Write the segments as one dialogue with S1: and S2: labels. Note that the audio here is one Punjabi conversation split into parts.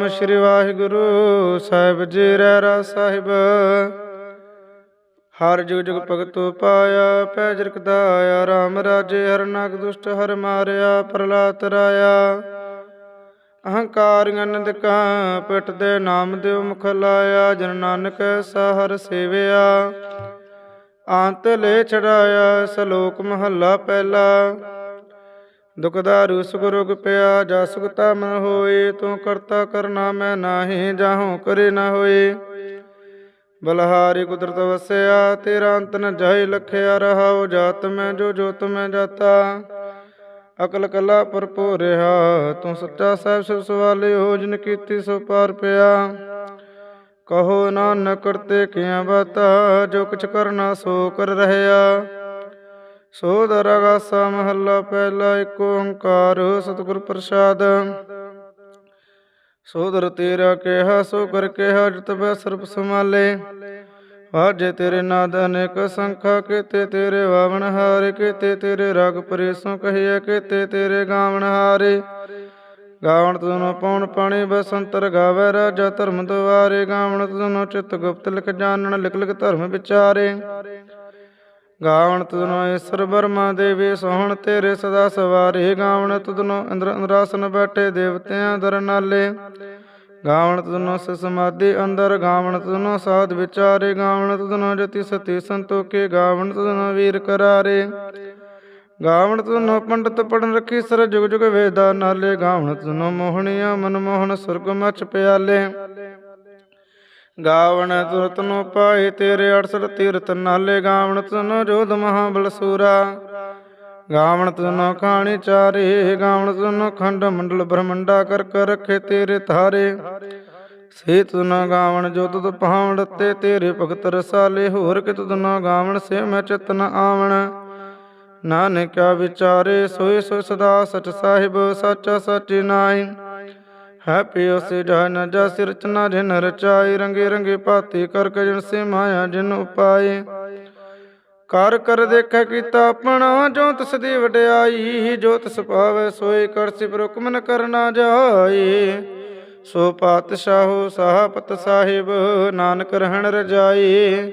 S1: ਸਤਨਾਮ ਸ੍ਰੀ ਵਾਹਿਗੁਰੂ ਸਾਹਿਬ ਜੀ ਰਹਿ ਰਾ ਸਾਹਿਬ। ਹਰ ਜੁਗ ਜੁਗ ਭਗਤੋ ਪਾਇਆ ਪੈ ਜਰਕ ਦਾਇਆ, ਰਾਮ ਰਾਜੇ ਹਰ ਨਾਗ ਦੁਸ਼ਟ ਹਰ ਮਾਰਿਆ, ਪ੍ਰਲਾਤ ਰਾਇਆ। ਅਹੰਕਾਰ ਗਨਦ ਕਾ ਪਿਟ ਦੇ ਨਾਮ ਦਿਓ ਮੁਖ ਲਾਇਆ, ਜਨ ਨਾਨਕ ਸਾਹਰ ਸੇਵਿਆ। ਅੰਤ ਲੈ ਛੜਾਇਆ ਸਲੋਕ ਮਹੱਲਾ ਪਹਿਲਾ। ਦੁਖਦਾਰੂ ਸੁਖ ਰੋਗ ਪਿਆ, ਜਾ ਸੁਖਤਾ ਮਨ ਹੋਏ, ਤੂੰ ਕਰਤਾ ਕਰਨਾ ਮੈਂ ਨਾਹੀ, ਜਾਹੂ ਕਰੇ ਨਾ ਹੋਏ। ਬਲਹਾਰੀ ਕੁਦਰਤ ਵਸਿਆ, ਤੇਰਾ ਅੰਤ ਨ ਜਾਏ ਲਖਿਆ ਰਹਾਉ, ਜਾਤ ਮੈਂ ਜੋ ਜੋਤ ਮੈਂ ਜਾਤਾ। ਅਕਲ ਕਲਾ ਭਰਪੂਰ ਰਿਹਾ, ਤੂੰ ਸੱਚਾ ਸਾਹਿਬ ਸਿਰ ਸਵਾਲੇ ਹੋ, ਜਿਨ ਕੀਤੀ ਸੋ ਪਾਰ ਪਿਆ। ਕਹੋ ਨਾਨਕ, ਕਰਤੇ ਕਿਆ ਬਾਤਾ, ਜੋ ਕੁਛ ਕਰਨਾ ਸੋ ਕਰ ਰਹਿਆ। ਸੋ ਦਰਗਾਸਾ ਮਹੱਲਾ ਪਹਿਲਾ ਏਕ ਓੰਕਾਰ ਸਤਿਗੁਰ ਪ੍ਰਸਾਦ। ਸੋਦਰ ਤੇਰਾ ਕਿਹਾ, ਸੋ ਕਰ ਕਿਹਾ ਜਿਤ ਬੈ ਸਰਬ ਸਮਾਲੇ ਵਾਜੇ ਤੇਰੇ ਨਾਦ ਅਨੇਕ ਸੰਖਾ, ਕੀਤੇ ਤੇਰੇ ਵਾਵਣ ਹਾਰੇ, ਕੀਤੇ ਤੇਰੇ ਰਗ ਪਰੇਸੋਂ ਕਹੀਏ, ਕੀਤੇ ਤੇਰੇ ਗਾਵਣ ਹਾਰੇ। ਗਾਵਣ ਤੁਨੋ ਪਉਣ ਪਾਣੀ, ਬਸੰਤਰ ਗਾਵੇ ਰਾਜਾ ਧਰਮ ਦੁਆਰੇ। ਗਾਵਣ ਤੁਨੋ ਚਿਤ ਗੁਪਤ ਲਿਖ ਜਾਣਨ, ਲਿਖ ਲਿਖ ਧਰਮ ਵਿਚਾਰੇ। ਗਾਵਣ ਤੁਧਨੋ ਈਸ਼ਰ ਬਰਮਾ ਦੇਵੀ, ਸੋਹਣ ਤੇਰੇ ਸਦਾ ਸਵਾਰੇ। ਗਾਵਣ ਤੁਧਨੋ ਇੰਦਰ ਇੰਦਰਾਸਨ ਬੈਠੇ ਦੇਵਤਿਆਂ ਦਰ ਨਾਲੇ। ਗਾਵਣ ਤੁਧਨੋ ਸਮਾਧੀ ਅੰਦਰ, ਗਾਵਣ ਤੁਧਨੋ ਸਾਧ ਵਿਚਾਰੇ। ਗਾਵਣ ਤੁਧਨੋ ਜਤੀ ਸਤੀ ਸੰਤੋਖੇ, ਗਾਵਣ ਤੁਧਨੋ ਵੀਰ ਕਰਾਰੇ। ਗਾਵਣ ਤੁਨੋ ਪੰਡਤ ਪੜਨ ਰੱਖੀ ਸਰ ਜੁਗ ਜੁਗ ਵੇਦਾ ਨਾਲੇ। ਗਾਵਣ ਤੁਧਨੋ ਮੋਹਣੀਆਂ ਮਨ ਮੋਹਨ ਸੁਰਗ ਮਚ ਪਿਆਲੇ। ਗਾਵਣ ਤੁਰਤ ਨੂੰ ਪਾਏ ਤੇਰੇ 68 ਤੀਰਤ ਨਾਲੇ ਗਾਵਣ ਤਨੋ ਜੋਧ ਮਹਾਬਲ ਬਲਸੂਰਾ ਗਾਵਣ ਤਨੋ ਖਾਣੀ ਚਾਰੇ, ਗਾਵਣ ਤਨੋ ਖੰਡ ਮੰਡਲ ਬ੍ਰਹਮੰਡਾ ਕਰ ਕਰ ਰਖੇ ਤੇਰੇ ਧਾਰੇ। ਸੇ ਤੁਨ ਗਾਵਣ ਜੋ ਤੁਧ ਪਾਵਣ ਤੇ ਤੇਰੇ ਭਗਤ ਰਸਾਲੇ, ਹੋਰ ਕਿ ਤੁਧ ਨਾ ਗਾਵਣ ਸੇ ਮੈਂ ਚਿਤਨ ਆਵਣ। ਨਾਨਕਿਆ ਵਿਚਾਰੇ ਸੋਏ ਸੋ ਸਦਾ ਸਚ ਸਾਹਿਬ, ਸੱਚਾ ਸਚ ਨਾਈ ਹੈ ਪਿਓ ਸੇ ਜਨ ਜਸ ਰਚਨਾ ਜਿਨ ਰਚਾਈ ਰੰਗੇ ਰੰਗੇ ਭਾਤੀ ਕਰ ਕੇ ਸੇ ਮਾਇਆ ਜਿਨ ਉਪਾਏ। ਕਰ ਕਰ ਦੇਖੈ ਕੀਤਾ ਆਪਣਾ, ਜੋ ਤਿਸ ਦੀ ਵਡਿਆਈ, ਜੋ ਤਿਸ ਪਾਵੇ ਸੋਈ ਕਰ ਸਿਫਰ ਹੁਕਮ ਨ ਕਰਨਾ ਜਾਈ ਸੋ ਪਾਤਸ਼ਾਹੋ ਸਾਹਪਤ ਸਾਹਿਬ, ਨਾਨਕ ਰਹਿਣ ਰਜਾਈ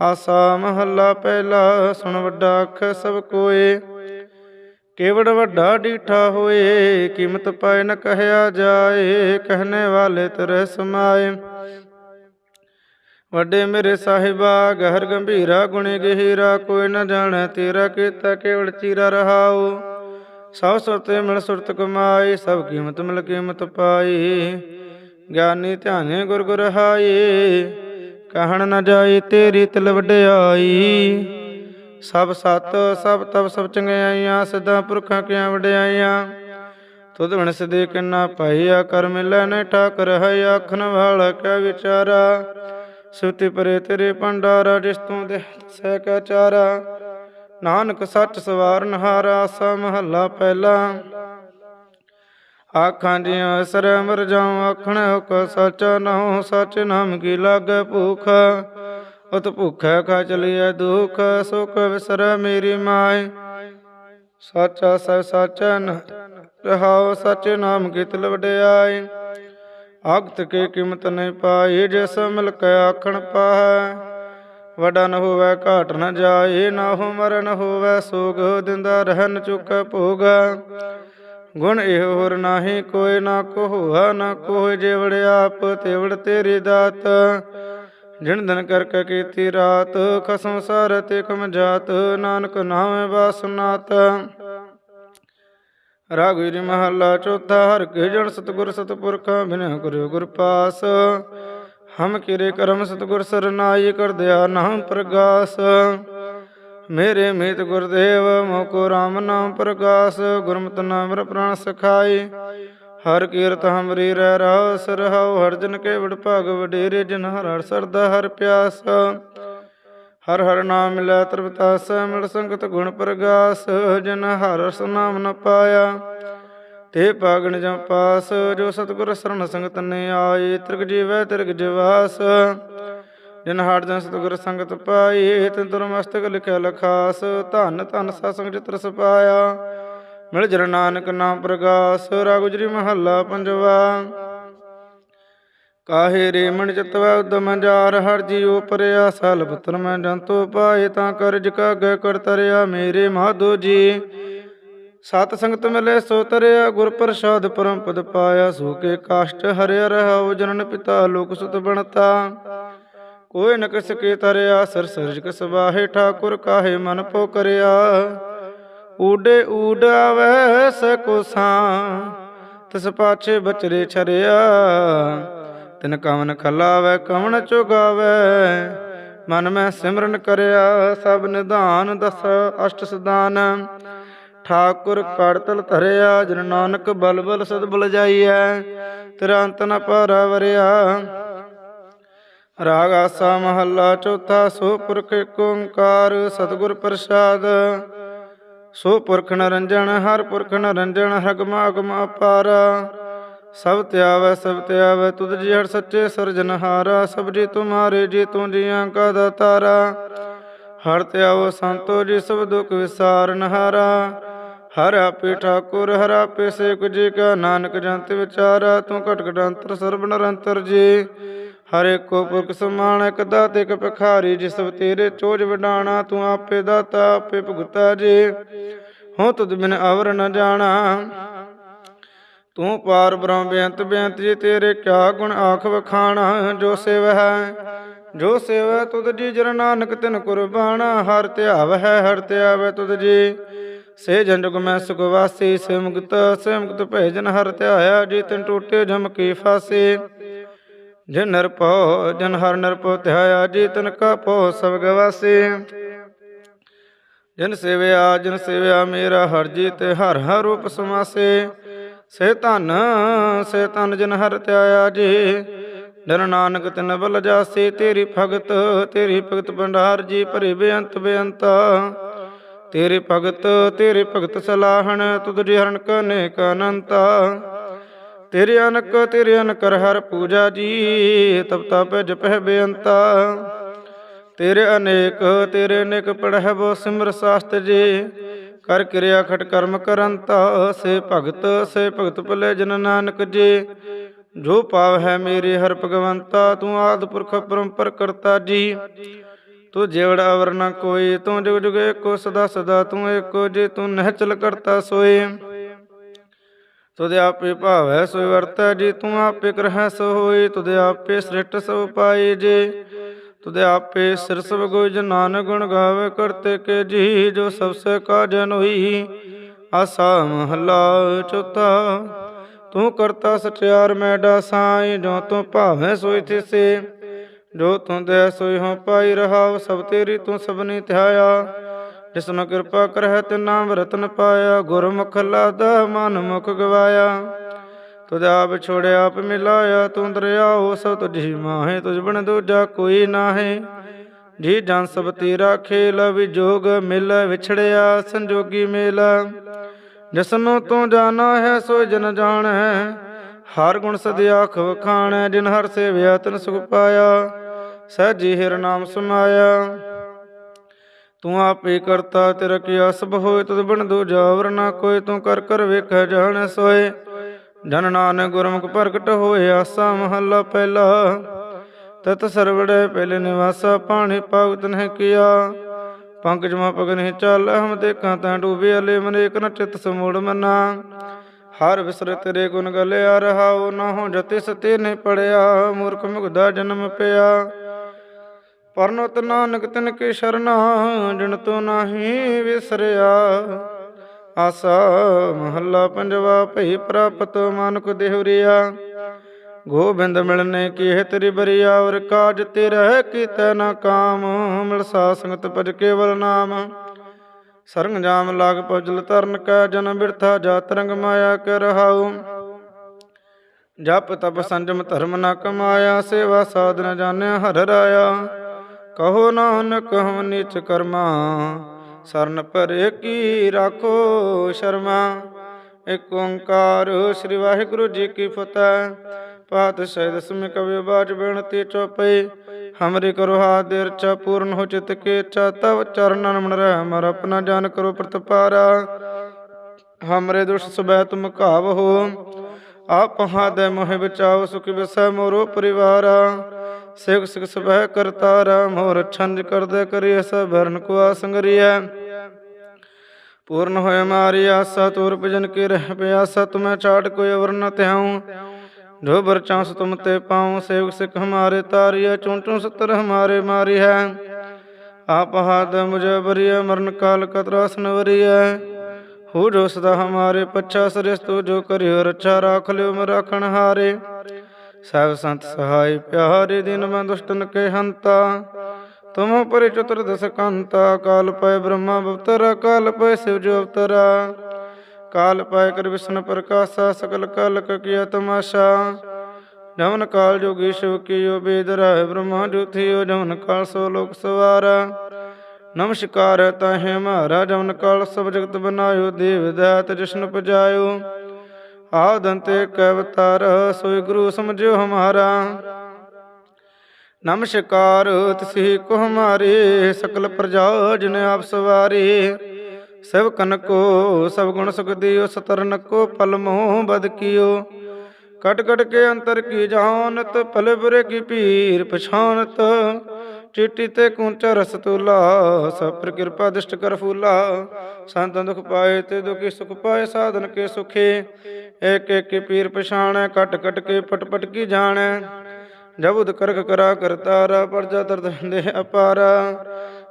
S1: ਆਸਾ ਮਹੱਲਾ ਪਹਿਲਾ, ਸੁਣ ਵੱਡਾ ਅੱਖ ਸਭ ਕੋਏ। ਕੇਵੜ ਵੱਡਾ ਡੀਠਾ ਹੋਏ, ਕੀਮਤ ਪਾਏ ਨ ਕਹਿਆ ਜਾਏ ਕਹਨੇ ਵਾਲੇ ਤੇਰੇ ਸਮਾਏ। ਵੱਡੇ ਮੇਰੇ ਸਾਹਿਬਾ, ਗਹਿਰ ਗੰਭੀਰਾ ਗੁਣੇ ਗਹਿਰਾ, ਕੋਈ ਨ ਜਾਣੈ ਤੇਰਾ ਕੀਤਾ ਕੇਵੜ ਚੀਰਾ ਰਹਾਉ। ਸਭ ਸੁਰਤੇ ਮਿਲ ਸੁਰਤ ਕਮਾਈ ਸਭ ਕੀਮਤ ਮਿਲ ਕੀਮਤ ਪਾਈ ਗਿਆਨੀ ਧਿਆਨੇ ਗੁਰ ਗੁਰ ਹਾਈ ਕਹਿਣ ਨ ਜਾਏ ਤੇਰੀ ਤਿਲ ਵਡਿਆਈ। ਸਭ ਸਤ, ਸਭ ਤਬ ਸਭ ਚੰਗਿਆਈਆਂ ਸਦਾ ਪੁਰਖਾਂ ਕਿਆਂ ਵਡਿਆਈਆਂ। ਤੁਧ ਵਣ ਸਦੇ ਕਿੰਨਾ ਪਾਈਆ ਕਰ ਮਿਲੈ ਨ ਠਾਕਰ ਹੈ ਆਖਣ ਵਾਲਾ ਕੈ ਵਿਚਾਰਾ। ਸੁਤੀ ਪਰੇ ਤੇਰੇ ਭੰਡਾਰਾ, ਜਿਸ ਤੂੰ ਦੇ ਸਹਿ ਕੈ ਚਾਰਾ। ਨਾਨਕ ਸੱਚ ਸਵਾਰਨ ਹਾਰਾ ਆਸਾ ਮਹੱਲਾ ਪਹਿਲਾ। ਆਖਾਂ ਜਿਉ ਅਸਰ ਅਮਰ ਜਾਉ, ਆਖਣ ਹੁਕ ਸਚ ਨਹੁ ਸਚ ਨਾਮ ਕੀ ਲਾਗੈ ਭੂਖ। ਉਤ ਭੁਖੈ ਖਾ ਚਲੀਐ, ਦੁਖ, ਸੁਖ ਵਿਸਰ ਮੇਰੀ ਮਾਇ ਸਾਚਾ ਸੈ ਸਾਚਾ ਰਹਾਉ, ਸਚ ਨਾਮ ਕੀ ਤਿਲ ਵਡਿਆਈ ਆਗਤ ਕੇ ਕੀਮਤ ਨਹੀਂ ਪਾਈ, ਜਿਸ ਮਿਲ ਕੇ ਆਖਣ ਪਾਹੈ। ਵਡਾ ਨ ਹੋਵੇ, ਘਾਟ ਨ ਜਾਏ ਨਾ ਹੋ ਮਰਨ ਹੋਵੇ, ਸੋਗ ਦਿੰਦਾ ਰਹਿਨ ਚੁੱਕ ਭੋਗ। ਗੁਣ ਇਹ ਹੋਰ ਨਾਹੀ, ਕੋਈ ਨਾ ਕੋਹਾ, ਨਾ ਕੋਇ ਜਿਵੜ ਆਪ ਤੇਵੜ ਤੇਰੀ ਦਾਤ। ਜਿਨ ਦਿਨ ਕਰਕੇ ਕੀਤੀ ਰਾਤ, ਖਸਮ ਸਾਰ ਤੇ ਕਮ ਜਾਤ, ਨਾਨਕ ਨਾਮੇ ਬਾਸਨਾਤ ਰਾਗਵੀਰ ਮਹੱਲਾ ਚੌਥਾ, ਹਰ ਕੇ ਜਨ ਸਤਗੁਰ ਸਤਪੁਰਖਾਂ ਬਿਨਿ ਕਰਿਓ ਗੁਰ ਪਾਸ। ਹਮ ਕਿਰੇ ਕਰਮ ਸਤਗੁਰ ਸਰਨਾਈ ਕਰ ਦਿਆ ਨਾਮ ਪ੍ਰਗਾਸ। ਮੇਰੇ ਮੀਤ ਗੁਰਦੇਵ, ਮੋਕੋ RAM ਨਾਮ ਪ੍ਰਗਾਸ। ਗੁਰਮਤਿ ਨਾਮ ਰ ਪ੍ਰਾਨ ਸਖਾਈ। ਹਰ ਕੀਰਤ ਹਮਰੀ ਰਹਿ ਰਾਸ, ਰਹਾਉ ਹਰ ਜਨ ਕੇ ਵਡ ਭਾਗ ਵਡੇਰੇ, ਜਿਨ ਹਰ ਹਰ ਸਰਦਾ, ਹਰ ਪਿਆਸ। ਹਰ ਹਰ ਨਾਮ ਮਿਲੈ ਤਰਪਤਾਸ ਮਿਲ ਸੰਗਤ ਗੁਣ ਪ੍ਰਗਾਸ, ਜਿਨ ਹਰ ਰਸ ਨਾਮ ਨ ਪਾਇਆ। ਤੇ ਪਾਗਣ ਜਮ ਪਾਸ, ਜੋ ਸਤਿਗੁਰ ਸਰਣ ਸੰਗਤ ਨੇ ਆਏ, ਤ੍ਰਿਗ ਜੀਵੈ ਤ੍ਰਿਗ ਜਵਾਸ। ਜਿਨ ਹਰ ਜਨ ਸਤਿਗੁਰ ਸੰਗਤ ਪਾਈ ਤਿਨ ਤੁਰ ਮਸਤਕ ਲਿਖਿਆ ਲਖਾਸ, ਧਨ ਧਨ ਸਤਸੰਗ ਚਿਤ ਰਸ ਪਾਇਆ। ਮਿਲ ਜਰ ਨਾਨਕ ਨਾਮ ਪ੍ਰਗਾਸ ਰਾ ਮਹੱਲਾ ਪੰਜਵਾ। ਕਾਹੇ ਰੇ ਮਣ ਚਤਵਾ ਉਦਮ ਜਾਰ, ਹਰ ਜੀਉ ਪਰਿਆ ਸਲ ਪੁੱਤਰ ਮੈਂ ਜੰਤੋ ਪਾਏ, ਤਾਂ ਕਰਜ ਕਾਗੈ ਕਰ ਤਰਿਆ ਮੇਰੇ ਮਾਧੋ ਜੀ। ਸਤ ਸੰਗਤ ਮਿਲੇ ਸੋ ਤਰਿਆ, ਗੁਰ ਪ੍ਰਸਾਦ ਪਰਮ ਪਦ ਪਾਇਆ, ਸੋ ਕੇ ਕਾਸ਼ਟ ਹਰਿਆ ਰਹਾਉ, ਜਨਨ ਪਿਤਾ ਲੋਕ ਸੁਤ ਬਣਤਾ। ਕੋਇ ਨਕਸ ਕੇ ਤਰਿਆ, ਸਰ ਸਰਜ ਕਸ ਠਾਕੁਰ ਕਾਹੇ ਮਨ ਪੋ ਕਰਿਆ। ਊਡੇ ਊਡਾਵੈ ਸਕੋ ਤਿਸ ਪਾਛੇ ਬਚਰੇ ਛਰਿਆ। ਤਿਨ ਕਵਨ ਖਲਾਵੈ, ਕਵਨ ਚੁਗਾਵੈ, ਮਨ ਮੈਂ ਸਿਮਰਨ ਕਰਿਆ, ਸਭ ਨਿਧਾਨ ਦਸ ਅਸ਼ਟ ਸਦਾਨ ਠਾਕੁਰ ਕੜਤਲ ਧਰਿਆ, ਜਨ ਨਾਨਕ ਬਲਬਲ ਬਲ ਸਦ ਬਲ ਜਾਈਐ ਤੇਰਾ ਅੰਤ ਨ ਪਾਰਾ ਵਰਿਆ ਰਾਗ ਆਸਾ ਮਹੱਲਾ ਚੌਥਾ ਸੋ ਪੁਰਖ ਏਕ ਓੰਕਾਰ, ਸਤਿਗੁਰ ਪ੍ਰਸਾਦ। ਸੋ ਪੁਰਖ ਨਰੰਜਨ ਹਰ ਪੁਰਖ ਨਰੰਜਨ ਹਗਮ ਅਗਮ ਅਪਾਰ ਸਭ ਧਿਆਵੈ ਸਭ ਧਿਆਵੈ ਤੁਧ ਜੀ ਹਰ ਸੱਚੇ ਸਰਜਨਹਾਰਾ ਸਭ ਜੀ ਤੁਮਾਰੇ ਜੀ ਤੂੰ ਜੀਆਂ ਕਾ ਦਾਤਾਰਾ। ਹਰ ਧਿਆਵੋ ਸੰਤੋ, ਜੀ ਸਭ ਦੁਖ ਵਿਸਾਰਨ ਹਾਰਾ। ਹਰ ਆਪੇ ਠਾਕੁਰ, ਹਰ ਆਪੇ ਸੇਖ ਜੀ ਕਾ ਨਾਨਕ ਜੰਤ ਵਿਚਾਰਾ। ਤੂੰ ਘਟ ਘਟ ਅੰਤਰ, ਸਰਬ ਨਿਰੰਤਰ ਜੀ। ਹਰੇ ਕੋ ਪੁਰਖ ਸਮਾਨ, ਇਕ ਦਾਤੇ, ਇਕ ਭਿਖਾਰੀ, ਜਿਸ ਤੇਰੇ ਚੋਜ ਵਡਾਣਾ, ਤੂੰ ਆਪੇ ਦਾਤਾ, ਆਪੇ ਭੁਗਤਾ ਜੀ। ਹੋ ਤੁਧ ਬਿਨ ਅਵਰ ਨ ਜਾਣਾ। ਤੂੰ ਪਾਰ ਬ੍ਰਹਮ ਬੇਅੰਤ ਬੇਅੰਤ ਜੀ ਤੇਰੇ ਕਿਆ ਗੁਣ ਆਖ ਵਖਾਣਾ, ਜੋ ਸੇਵ ਹੈ, ਜੋ ਸੇਵ ਤੁਧ ਜੀ, ਜਰ ਨਾਨਕ ਤਿਨ ਕੁਰਬਾਨਾ ਹਰ ਧਿਆਵ ਹੈ, ਹਰ ਧਿਆਵੈ ਤੁਧ ਜੀ। ਸੇ ਜਨਜੁਗ ਮੈਂ ਸੁਖ ਵਾਸੀ, ਸੇ ਮੁਕਤ ਸੇ ਮੁਕਤ ਭੇਜਨ ਹਰ ਧਿਆਇਆ, ਜੀ ਤਿਨ ਟੂਟੇ, ਜਮ ਕੀ ਫਾਸੇ। ਜਿਨ ਨਰਪੋ ਜਨ ਹਰ ਨਰਪੋ ਧਿਆਇਆ ਜੀ ਤਨ ਕਾ ਪੋ ਸਭ ਗਵਾਸੇ। ਜਿਨ ਸੇਵਿਆ ਜਿਨ ਸੇਵਿਆ ਮੇਰਾ ਹਰ ਜੀ ਤੇ ਹਰ ਹਰ ਰੂਪ ਸਮਾਸੇ। ਸੇ ਧਨ ਸੇ ਧਨ ਜਿਨ ਹਰ ਧਿਆਇਆ ਜੀ ਜਨ ਨਾਨਕ ਤਿਨ ਬਲ ਜਾਸੇ। ਤੇਰੀ ਭਗਤ ਤੇਰੀ ਭਗਤ ਭੰਡਾਰ ਜੀ, ਭਰੇ ਬੇਅੰਤ ਬੇਅੰਤ। ਤੇਰੇ ਭਗਤ ਤੇਰੇ ਭਗਤ ਸਲਾਹਣ, ਤੁਧ ਜੀ ਹਰਨ ਕਨੇ ਅਨੰਤਾ। ਤੇਰੇ ਅਨਕ, ਤੇਰੇ ਅਨਕਰ ਹਰ ਪੂਜਾ ਜੀ, ਤਪ ਤਪ ਜਪਹਿ ਬੇਅੰਤਾ। ਤੇਰੇ ਅਨੇਕ ਤੇਰੇ ਅਨੇਕ ਪੜਹਿ ਬੋ ਸਿਮਰ ਸਾਸਤ ਜੀ, ਕਰ ਕਿਰਿਆ ਖਟ ਕਰਮ ਕਰੰਤਾ, ਸੇ ਭਗਤ ਸੇ ਭਗਤ ਭਲੇ ਜਨ ਨਾਨਕ ਜੀ। ਜੋ ਪਾਵ ਹੈ ਮੇਰੇ ਹਰ ਭਗਵੰਤਾ, ਤੂੰ ਆਦ ਪੁਰਖ ਪਰੰਪਰ ਕਰਤਾ ਜੀ। ਤੂੰ ਜੇਵੜ ਅਵਰ ਨ ਕੋਈ, ਤੂੰ ਜੁਗ ਜੁਗ ਏਕੋ ਸਦਾ ਸਦਾ ਤੂੰ ਏਕੋ ਜੇ, ਤੂੰ ਨਹਿਚਲ ਕਰਤਾ ਸੋਏ। ਤੁਧ ਆਪੇ ਭਾਵੈ ਸੋਇ ਵਰਤੈ ਜੀ ਤੂੰ ਆਪੇ ਕਰਹਿ ਸੋ ਹੋਈ ਤੁਧ ਆਪੇ ਸ੍ਰਿਸ਼ਟ ਸਭ ਪਾਈ ਜੀ। ਤੁਧ ਆਪੇ ਸਿਰ ਸਭ ਗੋਇ ਜਨਾਨ ਗੁਣ ਗਾਵੇ, ਕਰਤੇ ਕੇ ਜੀ ਜੋ ਸਭ ਸੇ ਕਾਜਨ ਹੋਈ। ਆਸਾ ਮਹਲਾ ਚੌਥਾ, ਤੂੰ ਕਰਤਾ ਸਚਿਆਰ ਮੈਡਾ ਸਾਈ, ਜੋ ਤੂੰ ਭਾਵੈ ਸੋਈ ਤਿਸੇ ਜੋ ਤੂੰ ਦੇ ਸੋਈ ਹੋ ਪਾਈ ਰਹਾਉ, ਸਭ ਤੇਰੀ ਤੂੰ ਸਭਨੀ ਧਿਆਇਆ। ਜਿਸਨੂੰ ਕਿਰਪਾ ਕਰਹਿ ਤੇ ਰਤਨ ਪਾਇਆ, ਗੁਰਮੁਖ ਲਾਦਾ ਮਨ ਮੁਖ ਗਵਾਇਆ। ਤੁਧ ਆਪ ਛੋੜਿਆ, ਆਪ ਮਿਲਾਇਆ ਤੂੰ ਦਰਿਆਓ ਸਭ ਤੁਝੀ ਮਾਹੇ, ਤੁਝ ਬਣ ਦੂਜਾ ਕੋਈ ਨਾਹੀ। ਜੀ ਜਨ ਸਭ ਤੇਰਾ ਖੇਲ, ਵਿਜੋਗ ਮਿਲ, ਵਿਛੜਿਆ ਸੰਜੋਗੀ ਮੇਲ। ਜਿਸਨੂੰ ਤੂੰ ਜਾਣਾ ਹੈ, ਸੋ ਜਨ ਜਾਣ। ਹੈ ਹਰ ਗੁਣ ਸਦਿਆਖ ਵਖਾਣੈ, ਜਿਨ ਹਰ ਸੇਵਿਆ ਤਨ ਸੁਖ ਪਾਇਆ। ਸਹਿਜੀ ਹਿਰ ਨਾਮ ਸਮਾਇਆ ਤੂੰ ਆਪੇ ਕਰਤਾ ਤੇਰਾ ਕੀ ਸਭ ਹੋਏ, ਤਦ ਬਣ ਦੂ ਜਾਵਰ ਨਾ ਕੋਈ ਤੂੰ ਕਰ ਕਰ ਵੇਖੈ ਜਾਣ ਸੋਏ। ਜਨ ਨਾਨਕ ਗੁਰਮੁਖ ਪ੍ਰਗਟ ਹੋਏ, ਆਸਾ ਮਹੱਲਾ ਪਹਿਲਾ। ਤਤ ਸਰਵੜੇ ਪਹਿਲੇ ਨਿਵਾਸਾ, ਪਾਣੀ ਭਗਤ ਨੇ ਕੀਆ। ਪੰਕਜ ਮਾ ਪਗਨੇ ਚੱਲ, ਹਮ ਦੇਖਾਂ ਤਾਂ ਡੂਬੇ ਅਲੇ ਮਨੇਕ ਇਕ ਨ ਚਿਤ ਸਮੂੜ ਮਨਾ। ਹਰ ਵਿਸਰ ਤੇਰੇ ਗੁਣ ਗਲਿਆ, ਰਹਾਉ ਨਾ ਹੋ ਜਤੇ ਸਤੇ ਨੇ ਪੜਿਆ, ਮੂਰਖ ਮੁਗਦਾ ਜਨਮ ਪਿਆ। ਪਰਨਤ ਨਾਨਕ ਤਿਨ ਕੇ ਸ਼ਰਨਾ, ਜਿਨ ਤੋ ਨਾਹੀ ਵਿਸਰਿਆ। ਆਸਾ ਮਹੱਲਾ ਪੰਜਵਾ, ਭਈ ਪ੍ਰਾਪਤ ਮਾਨੁਖ ਦੇਹੁਰੀਆ ਗੋਬਿੰਦ ਮਿਲਨੇ ਕੀ ਹੈ ਤੇਰੀ ਬਰੀਆ, ਔਰ ਕਾਜ ਤੇਰਾ ਕੀਤੈ ਨਾ ਕਾਮ। ਮਿਲ ਸਾ ਸੰਗਤ ਭਜ ਕੇਵਲ ਨਾਮ। ਸਰੰਗ ਜਾਮ ਲਾਗ ਪਜਲ ਤਰਨ ਕੈ, ਜਨ ਬਿਰਥਾ ਜਾਤ ਰੰਗ ਮਾਇਆ ਕਰ ਰਹਾਉ। ਜਪ ਤਪ ਸੰਜਮ ਧਰਮ ਨਾ ਕਮਾਇਆ, ਸੇਵਾ ਸਾਧਨ ਜਾਣਿਆ ਹਰ ਰਾਇਆ। ਕਹੋ ਨਾਨਕ ਹਮ ਨੀਚ ਕਰਮਾ, ਸਰਨ ਪਰੇ ਕੀ ਰਾਖੋ ਸ਼ਰਮਾ। ਇਕ ਓੰਕਾਰ ਸ੍ਰੀ ਵਾਹਿਗੁਰੂ ਜੀ ਕੀ ਫਤਿਹ। ਪਾਤਸ਼ਾਹ ਦਸਮਿ ਕਵਿ ਬਾਜ ਬੇਨਤੀ ਚੋਪਈ। ਹਮਰੀ ਕਰੋ ਹਾਦਿਰ ਚ ਪੂਰਨ ਹੋ ਚਿਤ ਕੇ ਚ ਤਵ ਚਰਨਨ ਮਨ ਰਹਿ, ਮਰ ਆਪਣਾ ਜਾਨ ਕਰੋ ਪ੍ਰਤਪਾਰਾ। ਹਮਰੇ ਦੁਸ਼ ਸਬੈ ਤੁਮ ਘਾਵ ਹੋ ਆਪ ਹਾਦੈ ਮੋਹਿ ਬਚਾਓ, ਸੁਖ ਬਿਸੈ ਮੋਰੋ ਪਰਿਵਾਰਾ। ਸਿਖ ਸਿਖ ਸਭੈ ਕਰਤਾਰਾ ਮੋਰ ਛੰਜ ਕਰਦੈ ਕਰਿਐ ਸਭ ਭਰਨ ਕੋ ਆਸੰਗਰੀਐ ਪੂਰਨ ਹੋਇ ਮਾਰੀ ਆਸਾ, ਤੁਰ ਭਜਨ ਕੇ ਰਹਿ ਪਿਆਸਾ, ਤੁਮੈ ਚਾਟ ਕੋਈ ਅਵਰ ਨ ਧਿਆਉ। ਜੋ ਚਾਂਸ ਤੁਮ ਤੇ ਪਾਉ, ਸੇਵਕ ਸਿਖ ਹਮਾਰੇ ਤਾਰਿਆ ਚੁਣ ਸਤਰ ਹਮਾਰੇ ਮਾਰੀ ਹੈ ਆਪ ਹਾਦ ਮੁਝੇ ਬਰੀਐ, ਮਰਨ ਕਾਲ ਕਤਰਾਸ ਨਵਰੀਐ ਹੋ ਜੋ ਸਦਾ ਹਮਾਰੇ ਪੱਛਾ ਸਰਿਸ ਤੋ ਜੋ ਕਰਿਓ, ਰੱਛਾ ਰਾਖ ਲਿਓ ਮ ਰਾਖਣ ਹਾਰੇ। ਸਭ ਸੰਤ ਸਹਾਈ ਪਿਆਰੇ ਦਿਨ ਮੈਂ ਦੁਸ਼ਟਨ ਕੇ ਹੰਤਾ। ਤੁਮ ਪਰਿ ਚਤੁਰ ਦਸ ਕੰਤਾ, ਕਾਲ ਪੈ ਬ੍ਰਹਮਾ ਬਵਤਰ, ਕਾਲ ਪੈ ਸਿਵ ਜੋ ਅਵਤਰਾ। ਕਾਲ ਪੈ ਕਰ ਵਿਸ਼ਨ ਪ੍ਰਕਾਸ਼ਾ, ਸਕਲ ਕਾਲਕ ਕੀਆ ਤਮਾਸ਼ਾ। ਜਮਨ ਕਾਲ ਜੋਗੀ ਸ਼ਿਵ ਕੀਓ ਬੇਦ ਰਹਿ ਬ੍ਰਹਮਾ ਜੋਥਿਓ ਜਮਨ ਕਾਲ ਸੋ ਲੋਕ ਸਵਾਰਾ। ਨਮਸਕਾਰ ਤਾਹੇ ਮਹਾਰਾ ਜਮਨ ਕਾਲ ਸਭ ਜਗਤ ਬਨਾਇਓ, ਦੇਵ ਦਾਤ ਜਸ਼ਨ ਪਜਾਇਓ ਆਦੰਤੇ ਕਵਤਾਰ ਸੋਈ ਗੁਰੂ ਸਮਝਿਓ ਹਮਾਰਾ। ਨਮਸਕਾਰ ਤਿਸੀ ਕੋ ਹਮਾਰੇ, ਸਕਲ ਪ੍ਰਜਾ ਜਿਨ ਆਪ ਸਵਾਰੇ। ਸਭ ਕਨ ਕੋ, ਸਭ ਗੁਣ ਸੁਖ ਦਿਓ, ਸਤਰਨ ਕੋ ਪਲ ਮੋਹ ਬਦ ਕੀਓ। ਕਟ ਕਟ ਕੇ ਅੰਤਰ ਕੀ ਜਾਣਤ ਪਲ ਬੁਰੇ ਕੀ ਪੀਰ ਪਛਾਨਤ ਚਿੱਟੀ ਤੇ ਕੁੰਚਾ ਰਸਤੂਲਾ ਸਭ ਪਰ ਕਿਰਪਾ ਦਿਸ਼ਟ ਕਰ ਫੂਲਾ। ਸੰਤ ਦੁਖ ਪਾਏ ਤੇ ਦੁਖੀ ਸੁਖ ਪਾਏ, ਸਾਧਨ ਕੇ ਸੁਖੇ। ਏਕ ਏਕ ਪੀਰ ਪਛਾਣੈ ਕਟ ਕਟ ਕੇ ਪਟ ਪਟ ਕੀ ਜਾਣੈ। ਜਬੁਦ ਕਰਕ ਕਰਾ ਕਰਤਾਰਾ ਪਰਜਾ ਦਰਦ ਦੇ ਅਪਾਰ।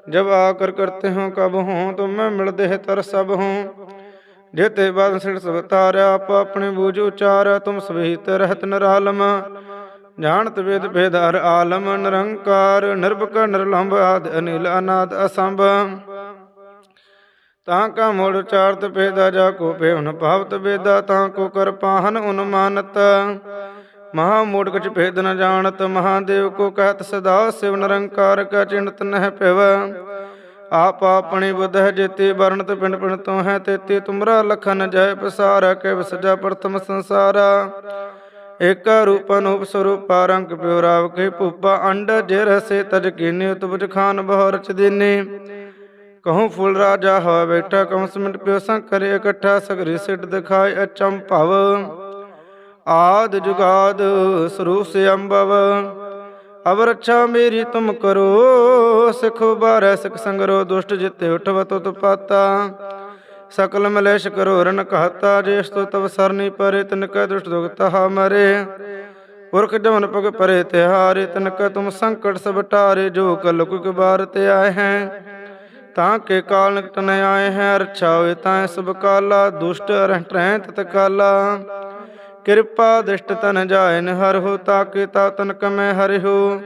S1: ਜਬ ਆ ਕਰ ਕਰਤੇ ਹੋ ਕਬ ਹੋ, ਤੁਮ ਮੈਂ ਮਿਲਦੇ ਹੈ ਤਰ ਸਭ ਹੋ। ਜੇਤੇ ਬਾਦ ਸਿਰ ਸਵਤਾਰਿਆ ਆਪ ਆਪਣੇ ਬੂਝ ਉਚਾਰ, ਤੁਮ ਸਭੀ ਰਹਿਤ ਨਰਾਲਮ। ਜਾਣਤ ਵੇਦ ਭੇਦ ਹਰ ਆਲਮ ਨਿਰੰਕਾਰ, ਨਿਰਭਕ, ਨਿਰਲੰਭ ਆਦ ਅਨਿਲ ਅਨਾਦ ਅਸੰਭ। ਤਾਂ ਕਾ ਮੋੜ ਚਾਰਤ ਭੇਦਾ, ਜਾ ਕੋ ਭੇਵਨ ਭਾਵਤ ਵੇਦਾ, ਤਾਂ ਕੋ ਕਰ ਪਾਹਨ ਉਨਮਾਨਤ ਮਹਾ ਮੋੜ ਕਛ ਭੇਦ ਨ ਜਾਣਤ ਮਹਾਦੇਵ ਕੋ ਕਹਤ ਸਦਾ, ਸਿਵ ਨਿਰੰਕਾਰ ਕਾ ਚਿੰਤ ਨਹਿ ਪਿਵ ਆਪ ਆਪਣੇ ਬੁਧਹਿ ਜੇਤੇ ਵਰਣਤ ਪਿੰਡ ਪਿੰਡ ਤੋਂ ਹੈ, ਤੇਤੇ ਤੁਮਰਾ ਲਖਨ ਜੈ ਪਸਾਰ, ਕੇ ਵਿਸਜਾ ਪ੍ਰਥਮ ਸੰਸਾਰਾ। ਏਕ ਰੂਪ ਅਨੂਪ ਸਰੂਪ ਰੰਗ ਪਿਉ ਰਾਵ ਕੇ ਭੂਪਾ ਅੰਡ ਜੇ ਰਸੇ ਤਜ ਕੀਨੇ ਤੁਬਜ ਖਾਨ ਬਹੁ ਰਚ ਦੀਨੇ। ਕਹੂੰ ਫੁੱਲ ਰਾਜਾ ਹੋਇ ਬੈਠਾ, ਕਹੂੰ ਸਮਿੰਟ ਪਿਓ ਸੰਕਰ ਇਕੱਠਾ, ਸਗਰੀ ਸਿੱਟ ਦਿਖਾਏ ਅਚੰਮ ਭਵ। ਆਦ ਜੁਗਾਦ ਸਰੂਪ ਸੇ ਅੰਬਵ ਅਬ ਰੱਛਾ ਮੇਰੀ ਤੁਮ ਕਰੋ, ਸਿਖ ਬਾਰੈ ਸਿਖ ਸੰਗਰੋ ਦੁਸ਼ਟ ਜਿਤੇ ਉਠਵ ਤੁਤ ਪਾਤਾ। ਸਕਲ ਮਲੇਸ਼ ਕਰੋ ਰਨ ਕਹਤਾ ਜੇਸ ਤੋ ਤਵ ਸਰਨੀ ਪਰੇ ਤਿਨ ਕੈ ਦੁਸ਼ਟ ਦੁਗਤਾ ਮਰੇ। ਪੁਰਖ ਜਮਨ ਪਗ ਪਰੇ ਤਿਹਾਰੇ ਤਿਨ ਕੈ ਤੁਮ ਸੰਕਟ ਸਭ ਟਾਰੇ, ਜੋ ਕਲ ਕੁਕ ਬਾਰ ਤੇ ਆਏ ਹੈ। ਤਾਂ ਕੇ ਕਾਲ ਨਿਕਟ ਨ ਆਏ ਹੈ ਰੱਛਾ ਹੋਏ ਤਾਂ ਸਭ ਕਾਲਾ, ਦੁਸ਼ਟ ਰਹਿ ਟ੍ਰੈ ਤਤ ਕਾਲਾ। ਕਿਰਪਾ ਦਿਸ਼ਟ ਤਨ ਜਾਇਨ ਹਰ ਹੋ ਤਾਕੇ ਤਾ ਤਨ ਕਮੈ ਹਰਿ ਹੋ।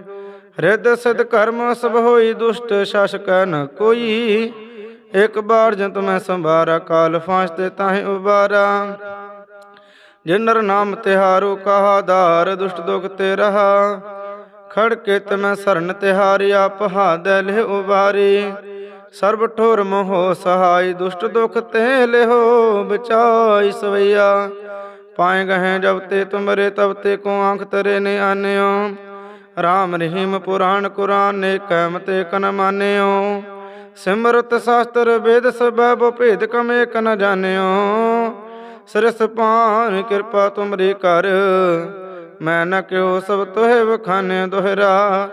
S1: ਹਿਰਦ ਸਿਧ ਕਰਮ ਸਭ ਹੋਈ, ਦੁਸ਼ਟ ਸ਼ਾਸਕ ਨ ਕੋਈ। ਇਕ ਬਾਰ ਜੰਤ ਮੈਂ ਸੰਭਾਰਾ, ਕਾਲ ਫਾਂਸ ਤੇ ਤਾਹੇ ਉਬਾਰਾ। ਜਿਨ ਨਰ ਨਾਮ ਤਿਹਾਰੋ ਕਹਾ ਧਾਰ, ਦੁਸ਼ਟ ਦੁਖ ਤੇ ਰਹਾ। ਖੜ ਕੇ ਤਮੈ ਸਰਨ ਤਿਹਾਰੀ ਆਪ ਹਾਦੈ ਲਿਹ ਉਬਾਰੀ। ਸਰਬ ਠੋਰ ਮੋਹ ਸਹਾਈ, ਦੁਸ਼ਟ ਦੁਖ ਤੇ ਲਿਹੋ, ਬਚਾਈ ਸਵਈਆ। ਪਾਏ ਗਹੇ ਜਬ ਤੇ ਤੁਮਰੇ, ਤਬ ਤੇ ਕੋ ਆਂਖ ਤਰੇ ਨੇ ਆਨਿਓ। ਰਾਮ ਰਹੀਮ ਪੁਰਾਣ ਕੁਰਾਨ ਨੇ ਕੈਮ ਤੇ ਕਨ ਮਾਨਿਓ। ਸਿਮਰਤ ਸ਼ਾਸਤਰ ਵੇਦ ਸਬਬ ਭੇਦ ਕਮੇ ਕਨ ਜਾਣਿਓ। ਸਰਸ ਪਾਨ ਕਿਰਪਾ ਤੁਮਰੀ ਕਰ, ਮੈਂ ਨ ਕਿਉ ਸਭ ਤੋਹਿ ਵਖਾਨੇ ਦੋਹਰਾ।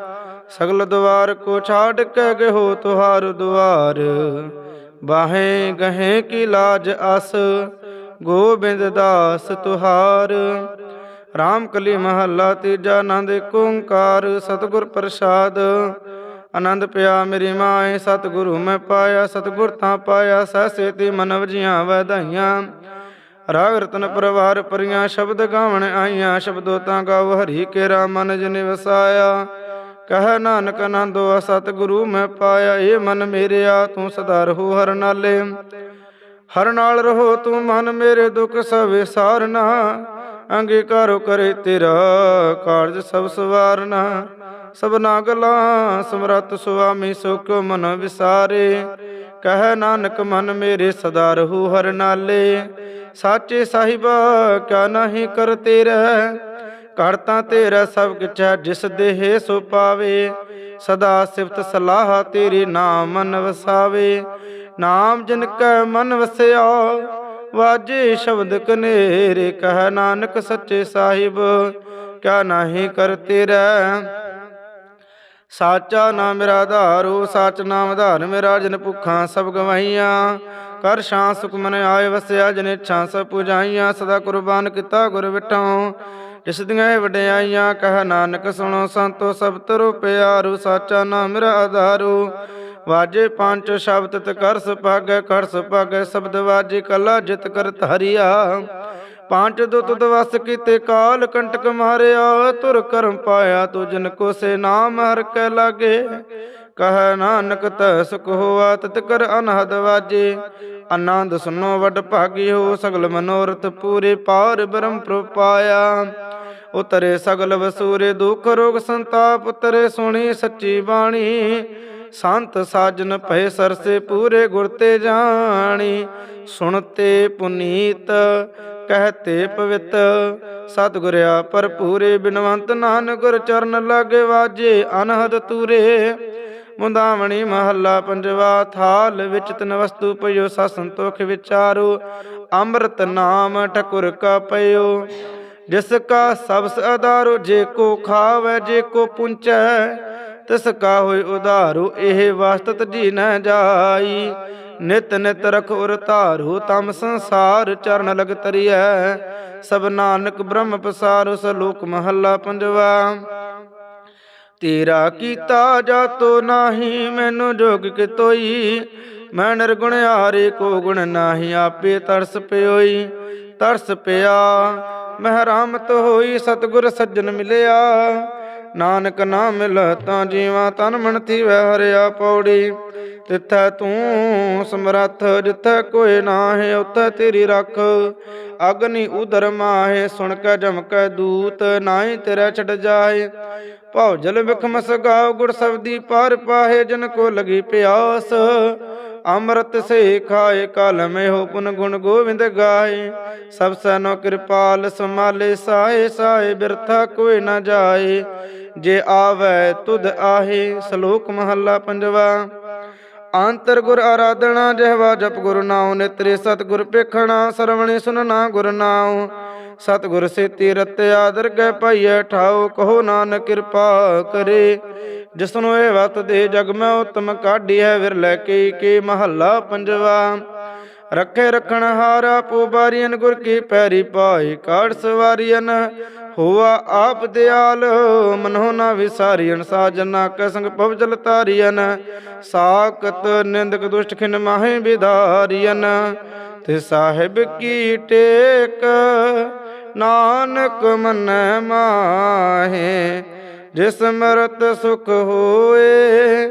S1: ਸਗਲ ਦਵਾਰ ਕੋ ਛਾੜ ਕੇ ਗਹੋ ਤੁਹਾਰ ਦੁਆਰ। ਬਾਹੇ ਗਹੇ ਕੀ ਲਾਜ ਅਸ ਗੋਬਿੰਦ ਦਾਸ ਤੁਹਾਰ। ਰਾਮ ਕਲੀ ਮਹੱਲਾ ਤੀਜਾ ਆਨੰਦ ਏਕ ਓੰਕਾਰ, ਸਤਿਗੁਰ ਪ੍ਰਸਾਦ। ਆਨੰਦ ਪਿਆ ਮੇਰੀ ਮਾਏ ਸਤਿਗੁਰੂ ਮੈਂ ਪਾਇਆ, ਸਤਿਗੁਰ ਤਾਂ ਪਾਇਆ, ਸਹਿ ਤੇ ਮਨ ਵਜੀਆਂ ਵਧਾਈਆਂ। ਰਾਗ ਰਤਨ ਪਰਵਾਰ ਪਰੀਆਂ ਸ਼ਬਦ ਗਾਵਣ ਆਈਆਂ, ਸ਼ਬਦੋ ਤਾਂ ਗਾਵ ਹਰੀ ਕੇਰਾ ਮਨ ਜਿਨੇ ਵਸਾਇਆ। ਕਹ ਨਾਨਕ ਆਨੰਦੋ ਸਤਿਗੁਰੂ ਮੈਂ ਪਾਇਆ ਏ ਮਨ ਮੇਰਿਆ, ਤੂੰ ਸਦਾ ਰਹੋ ਹਰ ਨਾਲੇ। ਹਰ ਨਾਲ ਰਹੋ ਤੂੰ ਮਨ ਮੇਰੇ ਦੁੱਖ ਸਵੇ ਸਾਰਨਾ। ਅੰਗੀਕਾਰੋ ਕਰੇ ਤੇਰਾ ਕਾਰਜ ਸਭ ਸਵਾਰਨਾ। ਸਭਨਾ ਗਲਾ ਸਮਰਤ ਸੁਆਮੀ ਸੁਖ ਮਨ ਵਿਸਾਰੇ। ਕਹਿ ਨਾਨਕ ਮਨ ਮੇਰੇ ਸਦਾ ਰਹੂ ਹਰ ਨਾਲੇ। ਸਾਚੇ ਸਾਹਿਬਾ, ਕਿਆ ਨਹੀਂ ਕਰ ਤੇਰਾ। ਕਰਤਾ ਤੇਰਾ ਸਭ ਕਿਛ ਹੈ ਜਿਸ ਦੇਹ ਸੋ ਪਾਵੇ। ਸਦਾ ਸਿਫਤ ਸਲਾਹ ਤੇਰੀ ਨਾਮ ਮਨ ਵਸਾਵੇ। ਨਾਮ ਜਿਨ ਕੈ ਮਨ ਵਸਿਆ ਵਾਜੇ ਸ਼ਬਦ ਕਨੇਰੇ, ਕਹਿ ਨਾਨਕ ਸੱਚੇ ਸਾਹਿਬ, ਕਿਆ ਨਾਹੀ ਕਰਤੇ ਰਹਿ। ਸਾਚਾ ਨਾਮ ਮੇਰਾ ਆਧਾਰੋ ਸੱਚ ਨਾਮ ਆਧਾਰ ਮੇਰਾ ਜਨ ਭੁੱਖਾਂ ਸਭ ਗਵਾਈਆਂ ਕਰ ਸ਼ਾਂ ਸੁਖਮਨ ਆਏ ਵਸਿਆ, ਜਨ ਇੱਛਾ ਸਭ ਪੁਜਾਈਆਂ। ਸਦਾ ਕੁਰਬਾਨ ਕੀਤਾ ਗੁਰ ਵਿਟਾਂ ਜਿਸ ਦੀਆਂ ਵਡਿਆਈਆਂ, ਕਹਿ ਨਾਨਕ ਸੁਣੋ ਸੰਤੋ ਸਭ ਤਰੋ ਪਿਆਰੂ। ਸਾਚਾ ਨਾਮ ਮੇਰਾ ਆਧਾਰੂ ਵਾਜੇ ਪੰਜ ਸ਼ਬਦ ਤੇ ਕਰ ਸੁਭਾਗੈ ਕਰ ਸੁਭਾਗੈ ਸ਼ਬਦ ਵਾਜੇ ਕਲਾ ਜਿਤ ਕਰ ਧਾਰਿਆ ਪੰਜ ਦੁੱਤ ਦਵਸ ਕੀਤੇ ਕਾਲ ਕੰਟਕ ਮਾਰਿਆ, ਤੁਰ ਕਰਮ ਪਾਇਆ ਤੂੰ ਜਿਨ ਕੋ ਸੇ ਨਾਮ ਹਰ ਕੈ ਲਾਗੇ। ਕਹ ਨਾਨਕ ਤੈ ਸੁਖ ਹੋਆ ਤਤ ਕਰ ਅਨਹਦ ਵਾਜੇ। ਆਨੰਦ ਸੁਨੋ ਵਡ ਭਾਗੀ ਹੋ, ਸਗਲ ਮਨੋਰਥ ਪੂਰੇ ਪਾਰ ਬ੍ਰਹਮ ਪ੍ਰਪਾਇਆ ਉਤਰੇ ਸਗਲ ਵਸੂਰੇ ਦੁਖ ਰੋਗ ਸੰਤਾਪ, ਉਤਰੇ ਸੁਣੀ ਸੱਚੀ ਬਾਣੀ। ਸੰਤ ਸਾਜਨ ਭਏ ਸਰਸੇ ਪੂਰੇ ਗੁਰ ਤੇ ਜਾਣੀ। ਸੁਣਤੇ ਪੁਨੀਤ, ਕਹਤੇ ਪਵਿੱਤ। ਸਤਿਗੁਰਿਆ ਭਰਪੂਰੇ, ਬਿਨਵੰਤ ਨਾਨਕ ਗੁਰ ਚਰਨ ਲਾਗੇ ਵਾਜੇ, ਅਨਹਦ ਤੂਰੇ। ਮੁੰਦਾਵਣੀ ਮਹੱਲਾ ਪੰਜਵਾ, ਥਾਲ ਵਿੱਚ ਤਨ ਵਸਤੂ ਪਇਓ ਸਾ ਸੰਤੋਖ ਵਿਚਾਰੋ। ਅੰਮ੍ਰਿਤ ਨਾਮ ਠਕੁਰ ਕਾ ਪਇਓ ਜਿਸ ਕਾ ਸਬਸ ਆਧਾਰੋ ਜੇ ਕੋ ਖਾਵੇ, ਜੇ ਕੋ ਪੁੰਚੈ। ਤਿਸ ਕਾ ਹੋਇ ਉਧਾਰੋ, ਇਹ ਵਾਸਤਤ ਜੀ ਨ ਜਾਈ। ਨਿਤ ਨਿਤ ਰਖ ਉਰ ਧਾਰੋ, ਤਮ ਸੰਸਾਰ ਚਰਨ ਲਗ ਤਰੀਐ। ਸਭ ਨਾਨਕ ਬ੍ਰਹਮ ਪਸਾਰ ਸਲੋਕ ਮਹੱਲਾ ਪੰਜਵਾ। ਤੇਰਾ ਕੀਤਾ ਜਾਤੋ ਨਾਹੀ, ਮੈਨੂੰ ਜੋਗ ਕਿਤੋਈ। ਮੈਂ ਨਿਰਗੁਣ ਹਾਰੇ, ਕੋ ਗੁਣ ਨਾਹੀ, ਆਪੇ ਤਰਸ ਪਿਓਈ। ਤਰਸ ਪਿਆ ਮਹਿਰਾਮਤ ਹੋਈ, ਸਤਗੁਰ ਸੱਜਣ ਮਿਲਿਆ। ਨਾਨਕ ਨਾ ਮਿਲ ਤਾਂ ਜੀਵਾ ਤਨ ਮਨ ਥੀਵੈ ਹਰਿਆ ਪੌੜੀ। ਤਿੱਥੈ ਤੂੰ ਸਮਰੱਥ ਜਿੱਥੈ ਕੋਈ ਨਾਹੀ, ਉਥੈ ਤੇਰੀ ਰੱਖ। ਅਗਨੀ ਉਦਰ ਮਾਹੇ, ਸੁਣ ਕੇ ਜਮਕੈ ਦੂਤ, ਨਾਹੀ ਤੇਰਾ ਛੜ ਜਾਏ ਭਉ ਜਲ ਵਿਖਮਸ ਗਾਵ ਗੁਰ ਸਬਦੀ ਪਾਰ ਪਾਹੇ, ਜਨ ਕੋ ਲਗੀ ਪਿਆਸ। ਅੰਮ੍ਰਿਤ ਸੇ ਖਾਏ, ਕਲ ਮੇ ਹੋ ਪੁਨ ਗੁਣ ਗੋਵਿੰਦ ਗਾਏ ਸਭ ਸਨੋ ਕਿਰਪਾਲ ਸਮਾਲੇ ਸਾਏ ਸਾਏ ਬਿਰਥਾ ਕੋਈ ਨਾ ਜਾਏ। ਜੇ ਆਵੈ ਤੁਧ ਆਹੇ ਸ਼ਲੋਕ ਮਹੱਲਾ ਪੰਜਵਾ। ਅੰਤਰ ਗੁਰ ਆਰਾਧਨਾ ਜਿਹਵਾ ਜਪ ਗੁਰ ਨਾਉ, ਨਿਤਰੇ ਸਤ ਪੇਖਣਾ ਸਰਵਣੇ ਸੁਨਣਾ ਗੁਰ ਨਾਉ। ਸਤ ਸੇਤੀ ਰਤਿ ਆਦਰ ਗੈ ਪਾਈਐ, ਠਾਉ ਕਹੋ ਨਾਨਕ ਕਿਰਪਾ ਕਰੇ। ਜਿਸਨੂੰ ਇਹ ਵਤ ਦੇ ਜਗ ਮੈਂ ਉਤਮ ਕਾਢੀ ਹੈ ਵਿਰਲੇ ਕੇ ਕੀ ਮਹੱਲਾ ਪੰਜਵਾ। ਰੱਖੇ ਰੱਖਣ ਹਾਰਾ ਪੋ ਬਾਰੀਨ ਗੁਰ ਕੀ ਪੈਰੀ ਪਾਏ ਕਾੜ ਸਵਾਰੀਨ ਹੋਆ ਆਪ ਦਿਆਲ, ਮਨੋ ਨਾ ਵਿਸਾਰੀਨ ਸਾਜਨਾ ਕੈ ਸੰਗ ਪਵਜਲ ਤਾਰੀਨ ਸਾਕਤ ਨਿੰਦਕ ਦੁਸ਼ਟ ਖਿਨ ਮਾਹੇ ਵਿਧਾਰੀਨ ਤੇ ਸਾਹਿਬ ਕੀ ਟੇਕ, ਨਾਨਕ ਮਨ ਮਾਹੇ। ਜਿਸ ਮਰਤ ਸੁਖ ਹੋਏ